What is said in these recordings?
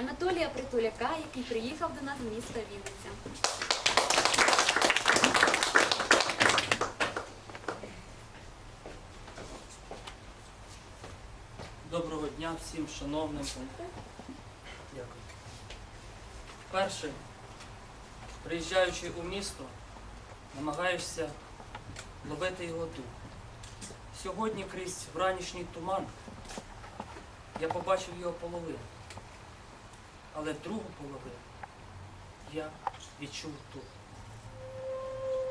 Анатолія Притуляка, який приїхав до нас з міста Вінниця. Доброго дня всім шановним. Дякую. Перше, приїжджаючи у місто, намагаєшся ловити його дух. Сьогодні крізь вранішній туман я побачив його половину, але другу половину я відчув тут.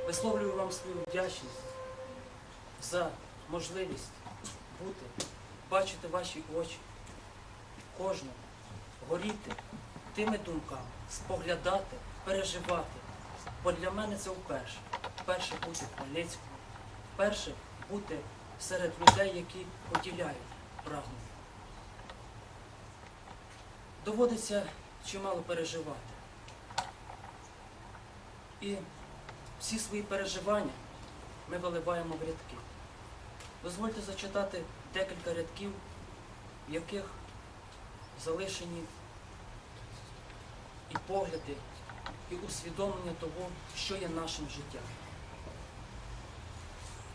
Висловлюю вам свою вдячність за можливість бути бачити ваші очі, кожного, горіти тими думками, споглядати, переживати. Бо для мене це вперше. Вперше бути в Хмельницькому, вперше бути серед людей, які поділяють прагнення. Доводиться чимало переживати. І всі свої переживання ми виливаємо в рядки. Дозвольте зачитати декілька рядків, в яких залишені і погляди, і усвідомлення того, що є нашим життям.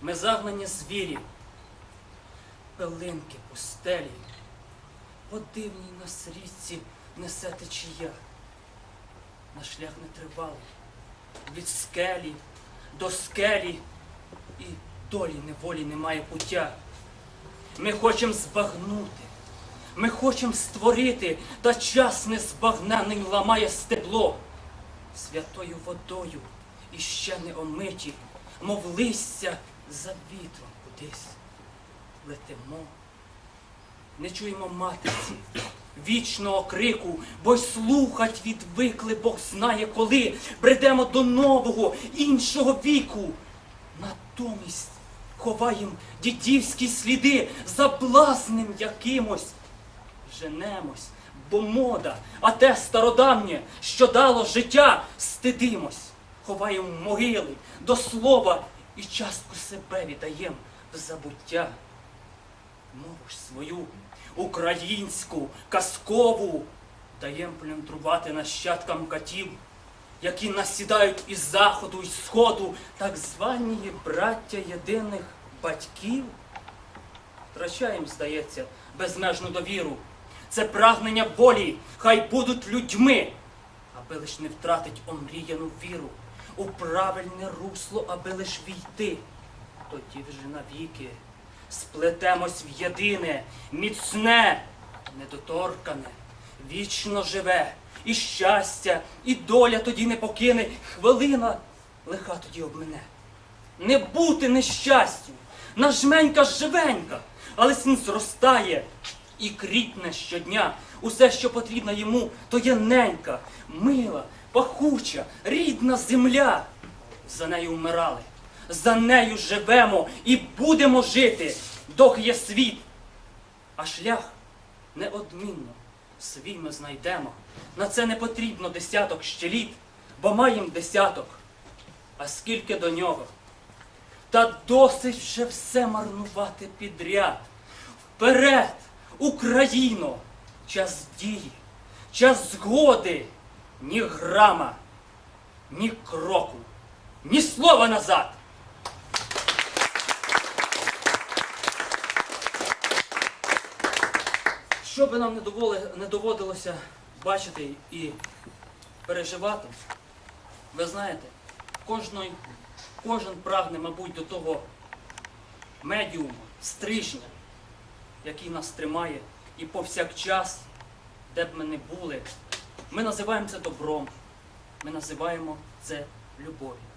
Ми загнані звірі, пилинки, пустелі, по дивній нас річці несе течія. Наш шлях не нетривалий, від скелі до скелі і долі неволі немає пуття. Ми хочемо збагнути, ми хочемо створити, та час незбагненний ламає стебло. Святою водою і ще не омиті, мов листя за вітром кудись летимо. Не чуємо матиці, вічного крику, бо й слухать відвикли, Бог знає коли. Бредемо до нового, іншого віку. Натомість ховаєм дідівські сліди за блазним якимось. Женемось, бо мода, а те стародавнє, що дало життя, стидимось, ховаєм могили до слова і частку себе віддаєм в забуття. Мову ж свою, українську, казкову, даєм плюндрувати нащадкам катів, які насідають із заходу, із сходу, так звані браття єдиних батьків. Втрачаєм, здається, безмежну довіру. Це прагнення волі, хай будуть людьми, аби лиш не втратить омріяну віру, у правильне русло, аби лиш війти. Тоді вже навіки сплетемось в єдине, міцне, недоторкане, вічно живе, і щастя, і доля тоді не покине, хвилина лиха тоді обмине. Не бути нещастю, наш жменька живенька, але син зростає і кріпне щодня. Усе, що потрібно йому, то є ненька, мила, пахуча, рідна земля. За нею вмирали, за нею живемо і будемо жити, доки є світ. А шлях неодмінно свій ми знайдемо. На це не потрібно десяток ще літ, бо маєм десяток. А скільки до нього? Та досить вже все марнувати підряд. Вперед, Україно! Час дії, час згоди, ні грама, ні кроку, ні слова назад. Що би нам не, доводилося бачити і переживати, ви знаєте, кожний, кожен прагне, мабуть, до того медіуму, стрижня, який нас тримає, і повсякчас, де б ми не були, ми називаємо це добром, ми називаємо це любов'ю.